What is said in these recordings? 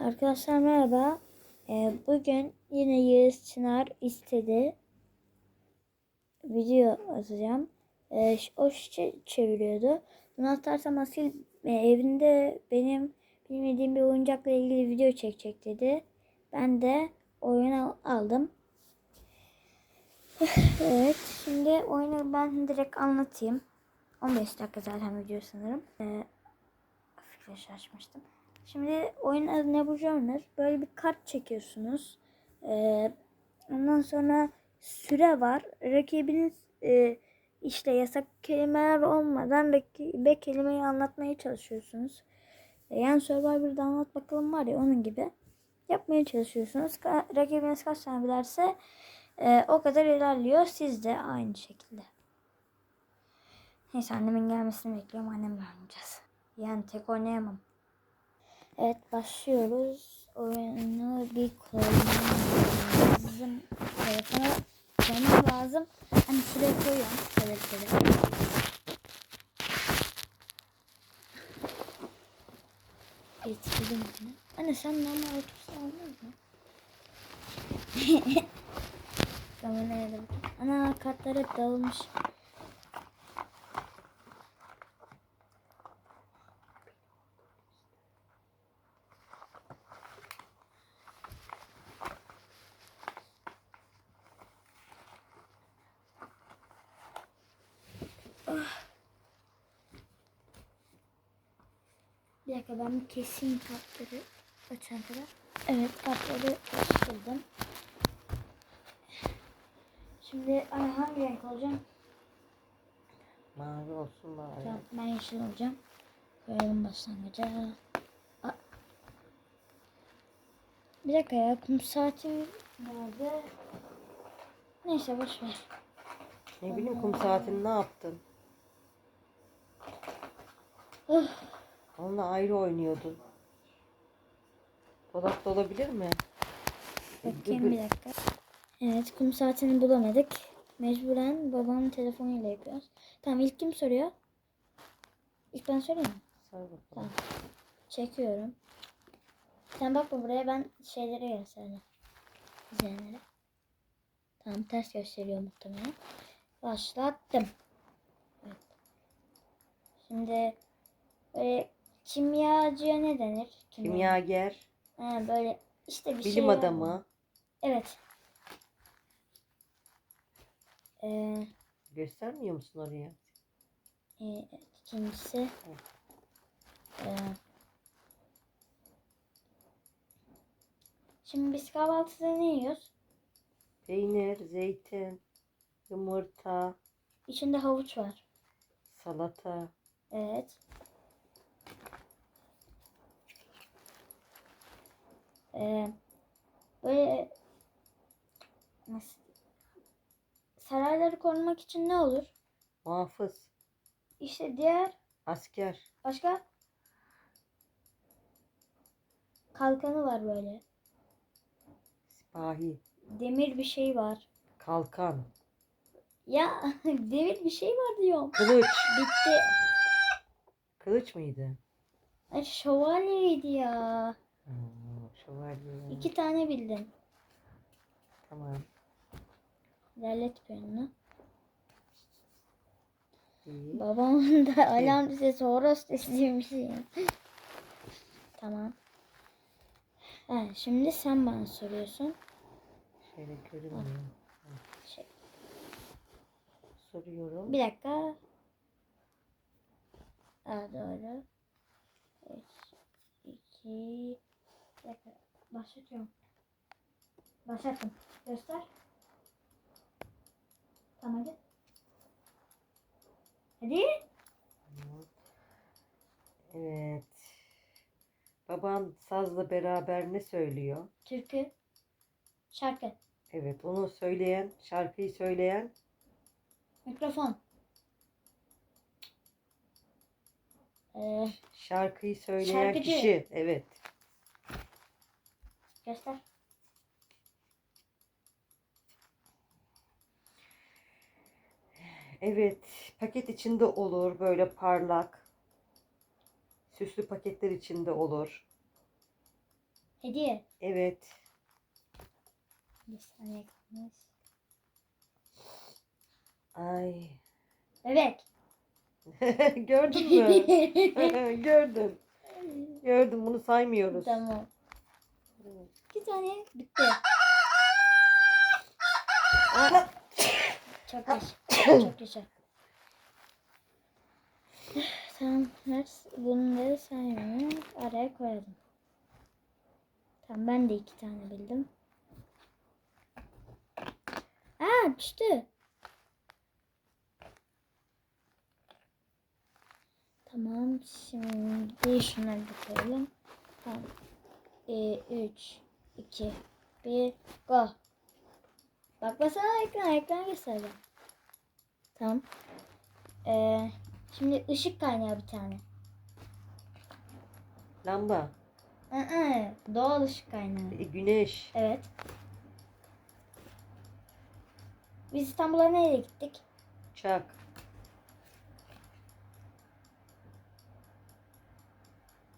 Arkadaşlar merhaba. Ee, bugün yine Yağız Çınar istedi. Video atacağım. Ee, o şişe çeviriyordu. Bunu atarsam Asil e, evinde benim bilmediğim bir oyuncakla ilgili video çekecek dedi. Ben de oyunu aldım. evet şimdi oyunu ben direkt anlatayım. 15 dakika zaten video sanırım. Ee, flash açmıştım. Şimdi oyun adı ne bu Journal. Böyle bir kart çekiyorsunuz. Ee, ondan sonra süre var. Rakibiniz e, işte yasak kelimeler olmadan rakibe kelimeyi anlatmaya çalışıyorsunuz. E, yani Survivor'da anlat bakalım var ya onun gibi. Yapmaya çalışıyorsunuz. Ka- rakibiniz kaç tane bilerse e, o kadar ilerliyor. Siz de aynı şekilde. Neyse annemin gelmesini bekliyorum. Annemle oynayacağız. Yani tek oynayamam. Evet başlıyoruz. Oyunu bir koymam lazım. Telefona koymam lazım. Hani şuraya koyuyorum. Evet şöyle. Getirdim bunu. Anne sen normal otursan olmaz mı? Kameraya da bakayım. Ana kartlar hep dağılmış. Keseyim kartları açana kadar. Evet kartları açtırdım. Şimdi ay, hangi renk olacağım? Mavi olsun mavi. Tamam ben yeşil olacağım. Koyalım başlangıca. Aa. Bir dakika ya kum saati nerede? Neyse boş ver. Ne bileyim kum saatini ne yaptın? Oh, Onunla ayrı oynuyordun. Dolapta olabilir mi? bakayım bir dakika. Evet kum saatini bulamadık. Mecburen babamın telefonuyla yapıyoruz. Tamam ilk kim soruyor? İlk ben sorayım mı? Sor bakalım. Tamam. Çekiyorum. Sen bakma buraya ben şeylere göstereceğim. İzleyenlere. Tamam ters gösteriyor muhtemelen. Başlattım. Evet. Şimdi böyle kimyacıya ne denir? Kimya. Kimyager, Ha, böyle işte bir şey bilim adamı. Evet. Ee, Göstermiyor musun oraya? e, evet, ikincisi ee, Şimdi biz kahvaltıda ne yiyoruz? Peynir, zeytin, yumurta, İçinde havuç var. salata. Evet. Ee, böyle nasıl sarayları korumak için ne olur? Muhafız, İşte diğer asker, başka kalkanı var böyle. sipahi, Demir bir şey var. kalkan, Ya demir bir şey var diyorum. kılıç. Bitti. Kılıç mıydı? Ay şövalyeydi ya. Hmm, şövalye. İki tane bildim. Tamam. İlerlet piyonunu. Babamın da alarm sesi horoz sesiymiş ya. tamam. Ha, şimdi sen bana soruyorsun. Şöyle görünmüyor. Şey, Soruyorum. bir dakika. Ha, doğru. Üç, iki, bir dakika. Başlatıyorum. Başlattım. Göster. Tamam hadi. Hadi. Evet. Baban sazla beraber ne söylüyor? Türkü. Şarkı. Evet, onu söyleyen, şarkıyı söyleyen Mikrofon. Ee, Şarkıyı söyleyen Şarkıcı. kişi. Evet. Göster. Evet. Paket içinde olur. Böyle parlak. Süslü paketler içinde olur. Hediye. Evet. Bir saniye kalmış. Ay. Bebek. Gördün mü? Gördüm. Gördüm bunu saymıyoruz. tamam. İki tane bitti. Çok yaşa. Çok yaşa. tamam. Bunları saymıyorum. Araya koyalım. Tamam ben de iki tane bildim. Aa düştü. Tamam şimdi şunları da koyalım. Tamam. Ee, 3, 2, 1, go. Bak basana ekran, ekran göstereceğim. Tamam. Ee, şimdi ışık kaynağı bir tane. Lamba. Aa, doğal ışık kaynağı. e, Güneş. Evet. Biz İstanbul'a nereye gittik? Çak.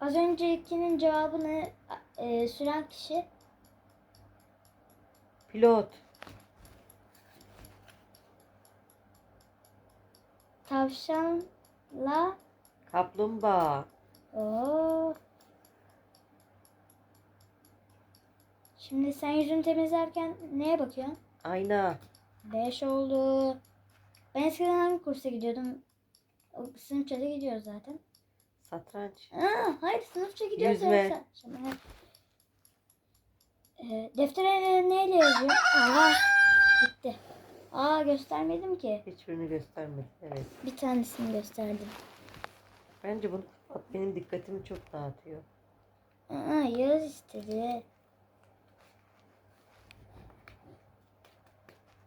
Az öncekinin cevabını e, süren kişi Pilot. tavşanla Kaplumbağa. Oo. Şimdi sen yüzünü temizlerken neye bakıyorsun? Ayna. 5 oldu. Ben eskiden hangi kursa gidiyordum? O sınıfça da gidiyoruz zaten. Satranç. Aa, hayır sınıfça gidiyoruz. Yüzme. zaten. Ee, deftere neyle yazıyor? Aa, bitti. Aa göstermedim ki. Hiçbirini göstermedi. Evet. Bir tanesini gösterdim. Bence bunu kapat. Benim dikkatimi çok dağıtıyor. Aa, Yağız istedi.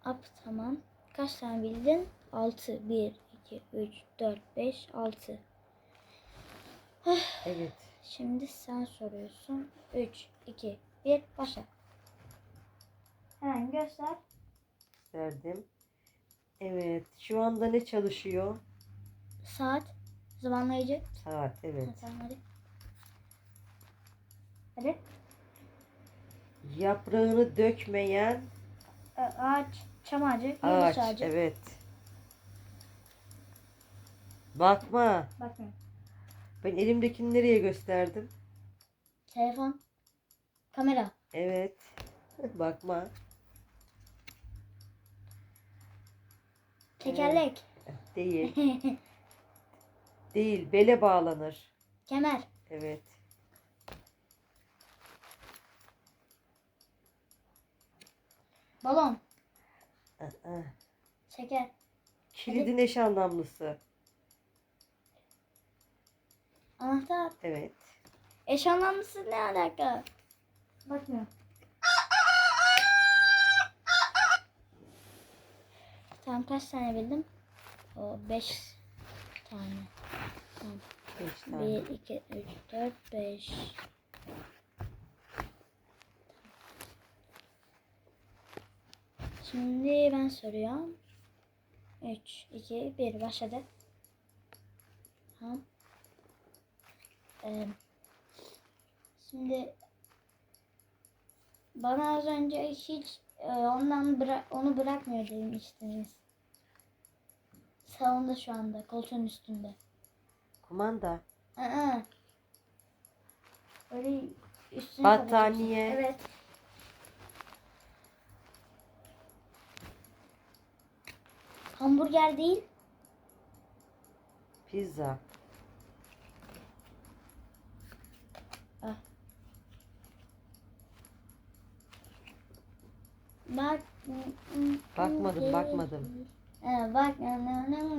Up tamam. Kaç tane bildin? 6. 1, 2, 3, 4, 5, 6. Evet. Şimdi sen soruyorsun. 3, 2, 1, başla. Hemen göster. Verdim. Evet. Şu anda ne çalışıyor? Saat. Zamanlayıcı. Saat. Evet. Tamam hadi. Hadi. Yaprağını dökmeyen Ağaç. Çam ağacı. Ağaç. ağacı. Evet. Bakma. Bakmıyorum. Ben elimdekini nereye gösterdim? Telefon. Kamera. Evet. Bakma. Tekerlek. Değil. Değil. Bele bağlanır. Kemer. Evet. Balon. Aa, Şeker. Kilidin eş anlamlısı. Anahtar. Evet. Eş anlamlısı ne alaka? Bakmıyorum. Tamam kaç tane bildim? O beş tane. Tamam. Beş tane. Bir, iki, üç, dört, beş. Şimdi ben soruyorum. Üç, iki, bir başladı. Tamam. Ee, şimdi bana az önce hiç e, ondan bıra- onu bırakmıyor demiştiniz. Salonda şu anda koltuğun üstünde. Kumanda. Aa. Böyle üstüne Battaniye. kapatıyorsun. Evet. Hamburger değil. Pizza. Bak. Bakmadım, bakmadım. Ee, bak.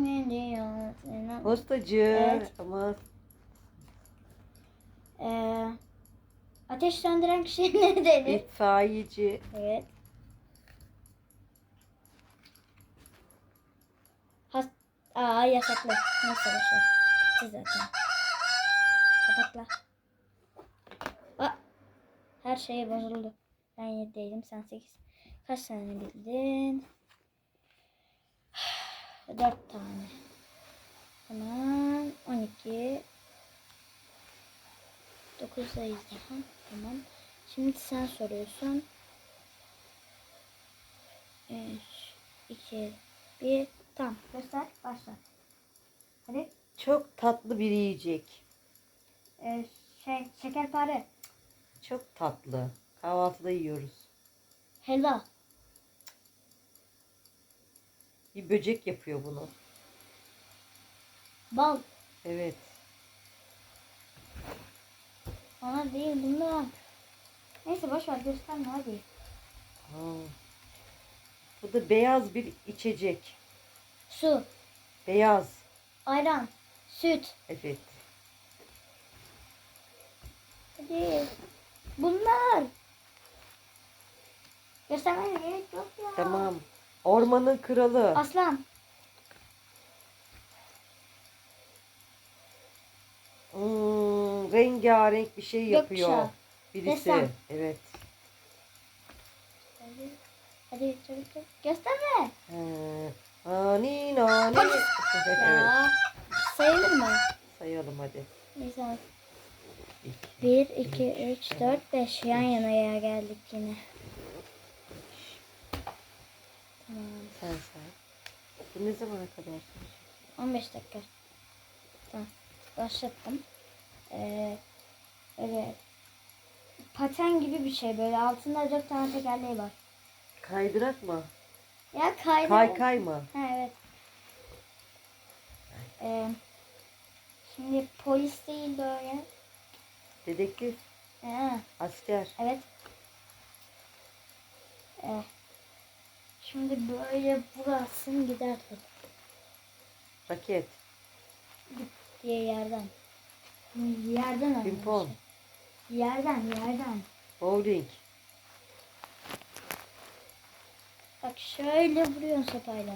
ne diyor? Postacı. Evet. Ama Ee, ateş söndüren kişi ne denir? itfaiyeci. Evet. Has Aa yasaklı. Neyse boşver. Bitti zaten. Kapatla. Aa, her şey bozuldu. Ben 7'deydim sen 8. Kaç tane bildin? 4 tane. Tamam. 12. 9 sayıyız daha. Tamam. Şimdi sen soruyorsun. 3, 2, 1. Tamam. Göster. Başla. Hadi. Çok tatlı bir yiyecek. Ee, şey, şekerpare. Çok tatlı. Kahvaltıda yiyoruz. Helva. Bir böcek yapıyor bunu. Bal. Evet. Ona değil bundan. Neyse boş ver gösterme hadi. Aa. Bu da beyaz bir içecek. Su, Beyaz. ayran, süt. Evet. Hadi. Bunlar. Göstermeye gerek yok ya. Tamam. Ormanın kralı. Aslan. Hmm, rengarenk bir şey yapıyor. Gökkuşağı. Birisi. Desen. Evet. Hadi. Hadi çabuk çabuk. Gösterme. Ee, ani nani. evet. Ya. Sayılır mı? Sayalım hadi. İki. 1, 2, 3, 4, 5 yan yanaya geldik yine. Tamam. Sen say. Bu ne zamana kadar sürecek? 15 dakika. Tamam. Başlattım. Ee, evet. Paten gibi bir şey böyle. Altında 4 tane tekerleği var. Kaydırak mı? Ya kaydı. Kay kay mı? Ha evet. Ee, şimdi polis değil böyle. Dedektif. Ha, Asker. evet. Ee, şimdi böyle vurasın gider top Raket. diye yerden. Yerden oynuyor. Pimpon. Yerden yerden. Bowling. Bak şöyle vuruyorsun sopayla.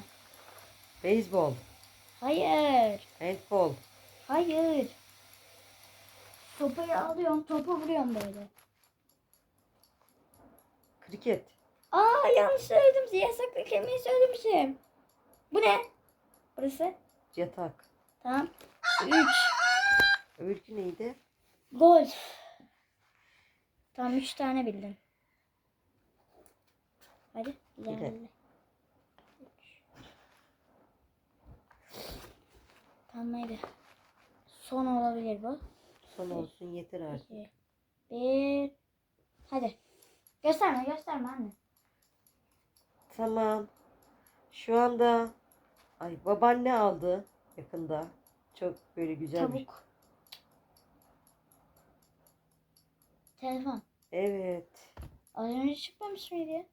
Beyzbol. Hayır. Handball. Hayır. Sopayı alıyorsun topu vuruyorsun böyle. Kriket. Aa yanlış söyledim. Yasaklı kelimeyi söylemişim. Bu ne? Burası. Yatak. Tamam. 3. Öbürkü neydi? Golf. Tamam 3 tane bildin. Hadi ilerle. Üç. Tamam hadi. Son olabilir bu. Son olsun yeter artık. 2 1 Hadi. Gösterme gösterme anne. Tamam. Şu anda ay babaanne aldı yakında. Çok böyle güzel bir. Tavuk. Telefon. Evet. Az önce çıkmamış mıydı ya?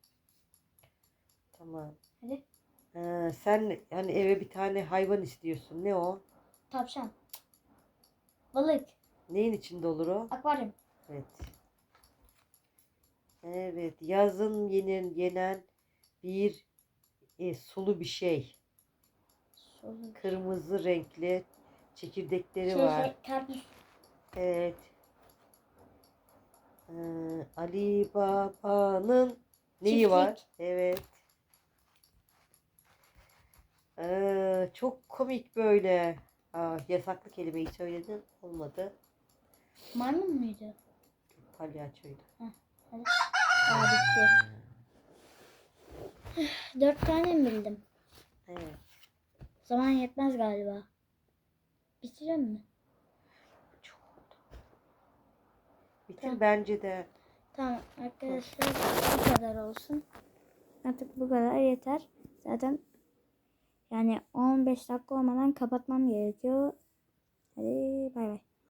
Tamam. Hadi. Ha, sen hani eve bir tane hayvan istiyorsun. Ne o? Tavşan. Balık. Neyin içinde olur o? Akvaryum. Evet. Evet. Yazın yenen, yenen bir e, sulu bir şey. Sorun. Kırmızı renkli çekirdekleri Şey, var. şey, karpuz. Evet. Ee, Ali Baba'nın neyi Çiftlik. var? Evet. Ee, çok komik böyle. Aa, yasaklı kelimeyi söyledin. Olmadı. Maymun muydu? Palyaçoydu. Aa bitti. Dört tane mi bildim? Evet. Zaman yetmez galiba. Bitirelim mi? Çok oldu. Bitir bence de. Tamam arkadaşlar bu kadar olsun. Artık bu kadar yeter. Zaten yani 15 dakika olmadan kapatmam gerekiyor. Hadi bay bay.